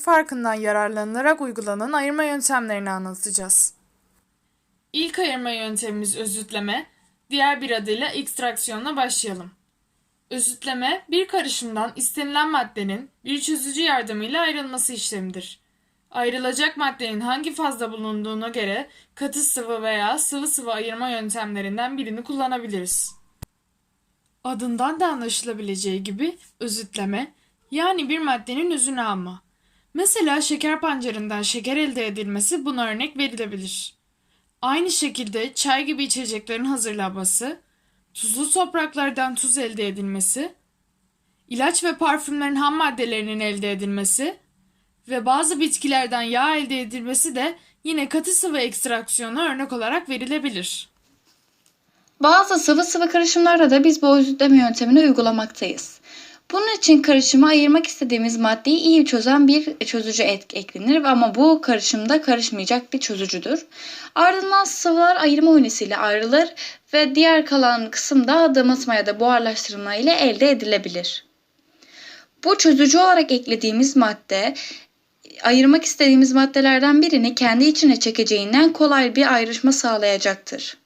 farkından yararlanılarak uygulanan ayırma yöntemlerini anlatacağız. İlk ayırma yöntemimiz özütleme, diğer bir adıyla ekstraksiyonla başlayalım. Özütleme, bir karışımdan istenilen maddenin bir çözücü yardımıyla ayrılması işlemidir. Ayrılacak maddenin hangi fazda bulunduğuna göre katı sıvı veya sıvı sıvı ayırma yöntemlerinden birini kullanabiliriz. Adından da anlaşılabileceği gibi özütleme, yani bir maddenin özünü alma. Mesela şeker pancarından şeker elde edilmesi buna örnek verilebilir. Aynı şekilde çay gibi içeceklerin hazırlanması, tuzlu topraklardan tuz elde edilmesi, ilaç ve parfümlerin ham maddelerinin elde edilmesi ve bazı bitkilerden yağ elde edilmesi de yine katı sıvı ekstraksiyona örnek olarak verilebilir. Bazı sıvı sıvı karışımlarda da biz bu özütleme yöntemini uygulamaktayız. Bunun için karışıma ayırmak istediğimiz maddeyi iyi çözen bir çözücü eklenir ama bu karışımda karışmayacak bir çözücüdür. Ardından sıvılar ayırma unisiyle ayrılır ve diğer kalan kısım da damıtma ya da buharlaştırma ile elde edilebilir. Bu çözücü olarak eklediğimiz madde ayırmak istediğimiz maddelerden birini kendi içine çekeceğinden kolay bir ayrışma sağlayacaktır.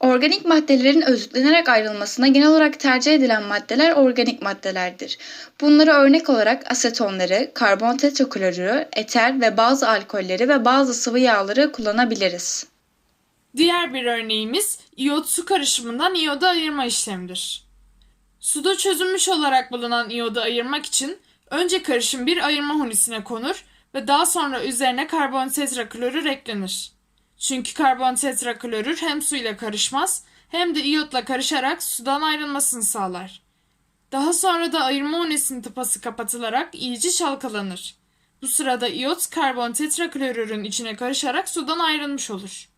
Organik maddelerin özütlenerek ayrılmasına genel olarak tercih edilen maddeler organik maddelerdir. Bunlara örnek olarak asetonları, karbon tetraklorürü, eter ve bazı alkolleri ve bazı sıvı yağları kullanabiliriz. Diğer bir örneğimiz iyot su karışımından iyoda ayırma işlemidir. Suda çözülmüş olarak bulunan iyodu ayırmak için önce karışım bir ayırma hunisine konur ve daha sonra üzerine karbon tetraklorür eklenir. Çünkü karbon tetraklorür hem su ile karışmaz hem de iyotla karışarak sudan ayrılmasını sağlar. Daha sonra da ayırma hunisinin tıpası kapatılarak iyice çalkalanır. Bu sırada iyot karbon tetraklorürün içine karışarak sudan ayrılmış olur.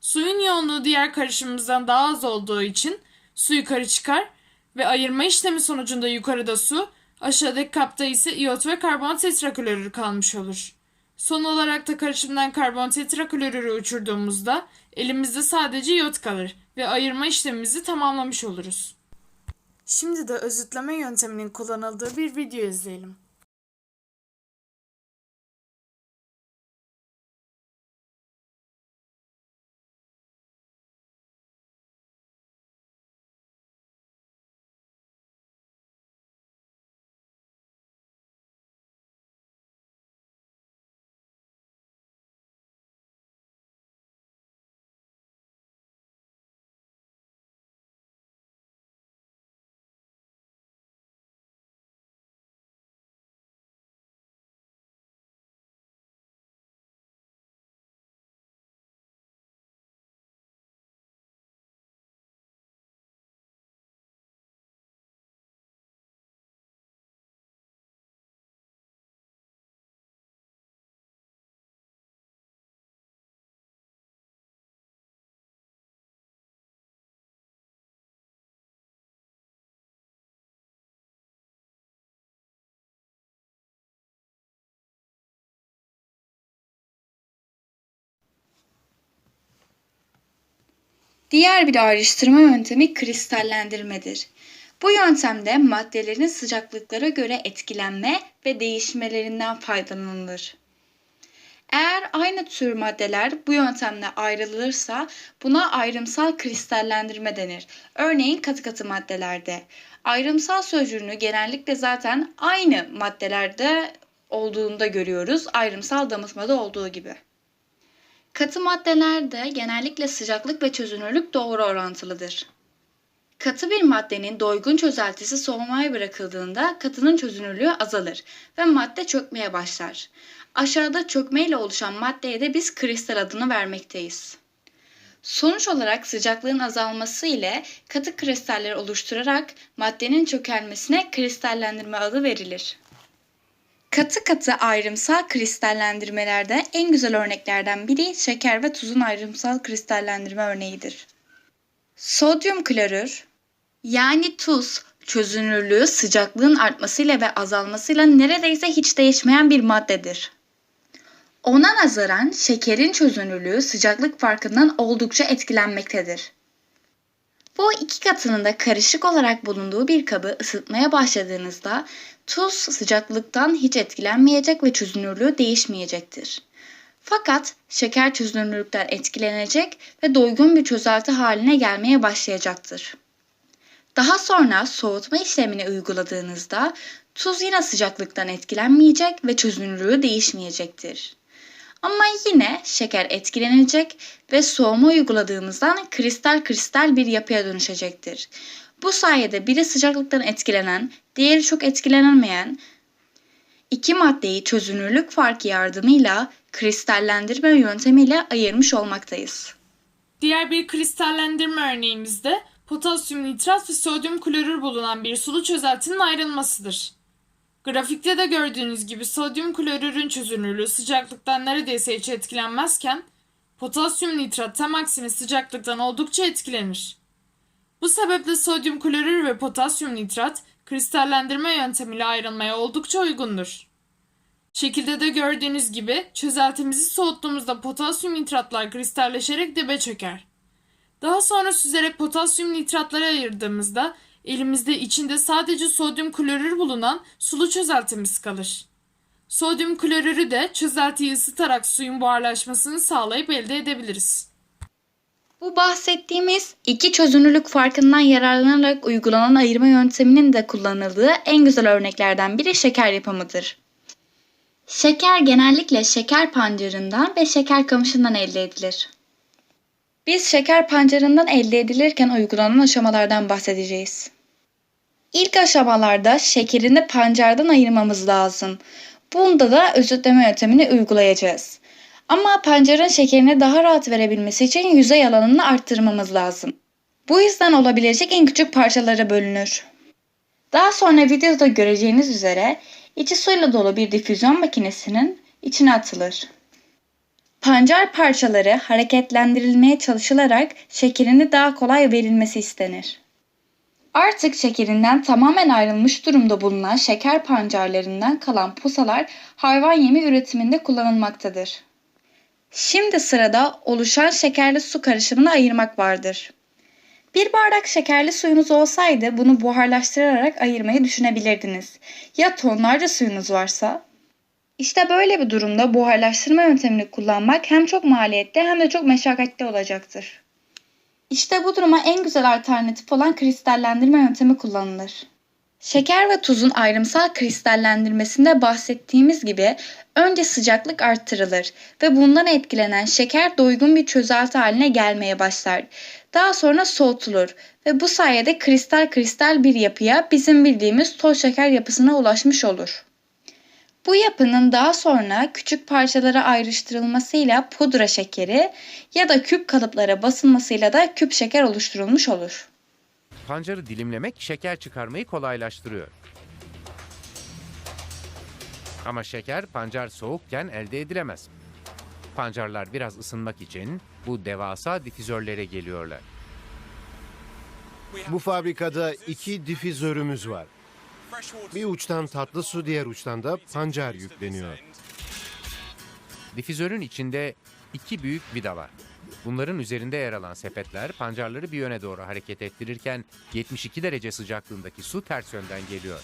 Suyun yoğunluğu diğer karışımımızdan daha az olduğu için su yukarı çıkar ve ayırma işlemi sonucunda yukarıda su, aşağıdaki kapta ise iyot ve karbon tetraklorür kalmış olur. Son olarak da karışımdan karbon tetraklorürü uçurduğumuzda elimizde sadece iyot kalır ve ayırma işlemimizi tamamlamış oluruz. Şimdi de özütleme yönteminin kullanıldığı bir video izleyelim. Diğer bir ayrıştırma yöntemi kristallendirmedir. Bu yöntemde maddelerin sıcaklıklara göre etkilenme ve değişmelerinden faydalanılır. Eğer aynı tür maddeler bu yöntemle ayrılırsa buna ayrımsal kristallendirme denir. Örneğin katı katı maddelerde. Ayrımsal sözcüğünü genellikle zaten aynı maddelerde olduğunda görüyoruz. Ayrımsal damıtmada olduğu gibi. Katı maddelerde genellikle sıcaklık ve çözünürlük doğru orantılıdır. Katı bir maddenin doygun çözeltisi soğumaya bırakıldığında katının çözünürlüğü azalır ve madde çökmeye başlar. Aşağıda çökmeyle oluşan maddeye de biz kristal adını vermekteyiz. Sonuç olarak sıcaklığın azalması ile katı kristaller oluşturarak maddenin çökelmesine kristallendirme adı verilir. Katı katı ayrımsal kristallendirmelerde en güzel örneklerden biri şeker ve tuzun ayrımsal kristallendirme örneğidir. Sodyum klorür yani tuz çözünürlüğü sıcaklığın artmasıyla ve azalmasıyla neredeyse hiç değişmeyen bir maddedir. Ona nazaran şekerin çözünürlüğü sıcaklık farkından oldukça etkilenmektedir. Bu iki katının da karışık olarak bulunduğu bir kabı ısıtmaya başladığınızda Tuz sıcaklıktan hiç etkilenmeyecek ve çözünürlüğü değişmeyecektir. Fakat şeker çözünürlükten etkilenecek ve doygun bir çözelti haline gelmeye başlayacaktır. Daha sonra soğutma işlemini uyguladığınızda tuz yine sıcaklıktan etkilenmeyecek ve çözünürlüğü değişmeyecektir. Ama yine şeker etkilenecek ve soğuma uyguladığımızdan kristal kristal bir yapıya dönüşecektir. Bu sayede biri sıcaklıktan etkilenen, diğeri çok etkilenemeyen iki maddeyi çözünürlük farkı yardımıyla kristallendirme yöntemiyle ayırmış olmaktayız. Diğer bir kristallendirme örneğimizde potasyum nitrat ve sodyum klorür bulunan bir sulu çözeltinin ayrılmasıdır. Grafikte de gördüğünüz gibi sodyum klorürün çözünürlüğü sıcaklıktan neredeyse hiç etkilenmezken potasyum nitrat tam aksine sıcaklıktan oldukça etkilenir. Bu sebeple sodyum klorür ve potasyum nitrat kristallendirme yöntemiyle ayrılmaya oldukça uygundur. Şekilde de gördüğünüz gibi çözeltimizi soğuttuğumuzda potasyum nitratlar kristalleşerek dibe çöker. Daha sonra süzerek potasyum nitratları ayırdığımızda elimizde içinde sadece sodyum klorür bulunan sulu çözeltimiz kalır. Sodyum klorürü de çözeltiyi ısıtarak suyun buharlaşmasını sağlayıp elde edebiliriz. Bu bahsettiğimiz iki çözünürlük farkından yararlanarak uygulanan ayırma yönteminin de kullanıldığı en güzel örneklerden biri şeker yapımıdır. Şeker genellikle şeker pancarından ve şeker kamışından elde edilir. Biz şeker pancarından elde edilirken uygulanan aşamalardan bahsedeceğiz. İlk aşamalarda şekerini pancardan ayırmamız lazım. Bunda da özetleme yöntemini uygulayacağız. Ama pancarın şekerini daha rahat verebilmesi için yüzey alanını arttırmamız lazım. Bu yüzden olabilecek en küçük parçalara bölünür. Daha sonra videoda göreceğiniz üzere içi suyla dolu bir difüzyon makinesinin içine atılır. Pancar parçaları hareketlendirilmeye çalışılarak şekerini daha kolay verilmesi istenir. Artık şekerinden tamamen ayrılmış durumda bulunan şeker pancarlarından kalan pusalar hayvan yemi üretiminde kullanılmaktadır. Şimdi sırada oluşan şekerli su karışımını ayırmak vardır. Bir bardak şekerli suyunuz olsaydı bunu buharlaştırarak ayırmayı düşünebilirdiniz. Ya tonlarca suyunuz varsa? İşte böyle bir durumda buharlaştırma yöntemini kullanmak hem çok maliyetli hem de çok meşakkatli olacaktır. İşte bu duruma en güzel alternatif olan kristallendirme yöntemi kullanılır. Şeker ve tuzun ayrımsal kristallendirmesinde bahsettiğimiz gibi önce sıcaklık arttırılır ve bundan etkilenen şeker doygun bir çözelti haline gelmeye başlar. Daha sonra soğutulur ve bu sayede kristal kristal bir yapıya bizim bildiğimiz toz şeker yapısına ulaşmış olur. Bu yapının daha sonra küçük parçalara ayrıştırılmasıyla pudra şekeri ya da küp kalıplara basılmasıyla da küp şeker oluşturulmuş olur. Pancarı dilimlemek şeker çıkarmayı kolaylaştırıyor. Ama şeker pancar soğukken elde edilemez. Pancarlar biraz ısınmak için bu devasa difüzörlere geliyorlar. Bu fabrikada iki difüzörümüz var. Bir uçtan tatlı su, diğer uçtan da pancar yükleniyor. Difüzörün içinde iki büyük vida var. Bunların üzerinde yer alan sepetler pancarları bir yöne doğru hareket ettirirken 72 derece sıcaklığındaki su ters yönden geliyor.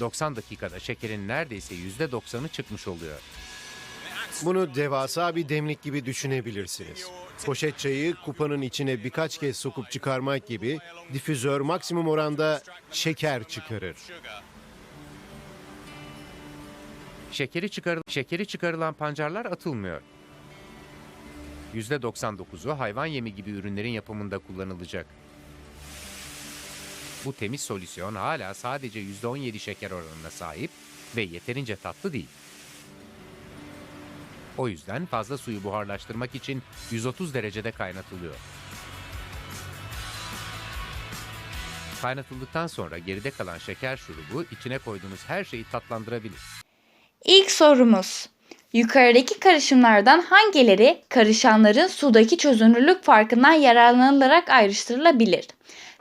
90 dakikada şekerin neredeyse %90'ı çıkmış oluyor. Bunu devasa bir demlik gibi düşünebilirsiniz. Poşet çayı kupanın içine birkaç kez sokup çıkarmak gibi difüzör maksimum oranda şeker çıkarır. Şekeri, çıkarıl şekeri çıkarılan pancarlar atılmıyor. %99'u hayvan yemi gibi ürünlerin yapımında kullanılacak. Bu temiz solüsyon hala sadece %17 şeker oranına sahip ve yeterince tatlı değil. O yüzden fazla suyu buharlaştırmak için 130 derecede kaynatılıyor. Kaynatıldıktan sonra geride kalan şeker şurubu içine koyduğunuz her şeyi tatlandırabilir. İlk sorumuz. Yukarıdaki karışımlardan hangileri karışanların sudaki çözünürlük farkından yararlanılarak ayrıştırılabilir?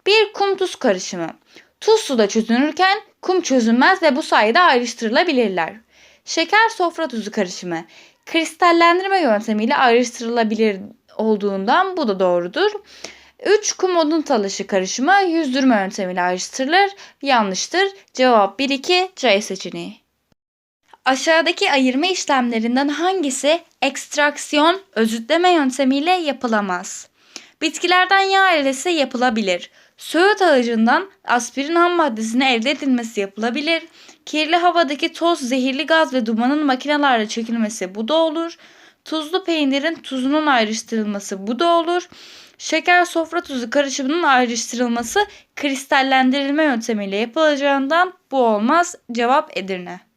1. Kum tuz karışımı. Tuz suda çözünürken kum çözünmez ve bu sayede ayrıştırılabilirler. Şeker sofra tuzu karışımı. Kristallendirme yöntemiyle ayrıştırılabilir olduğundan bu da doğrudur. 3 kum odun talışı karışımı yüzdürme yöntemiyle ayrıştırılır. Yanlıştır. Cevap 1-2 C seçeneği. Aşağıdaki ayırma işlemlerinden hangisi ekstraksiyon, özütleme yöntemiyle yapılamaz? Bitkilerden yağ elde yapılabilir. Söğüt ağacından aspirin ham maddesinin elde edilmesi yapılabilir. Kirli havadaki toz, zehirli gaz ve dumanın makinelerle çekilmesi bu da olur. Tuzlu peynirin tuzunun ayrıştırılması bu da olur. Şeker sofra tuzu karışımının ayrıştırılması kristallendirilme yöntemiyle yapılacağından bu olmaz. Cevap Edirne.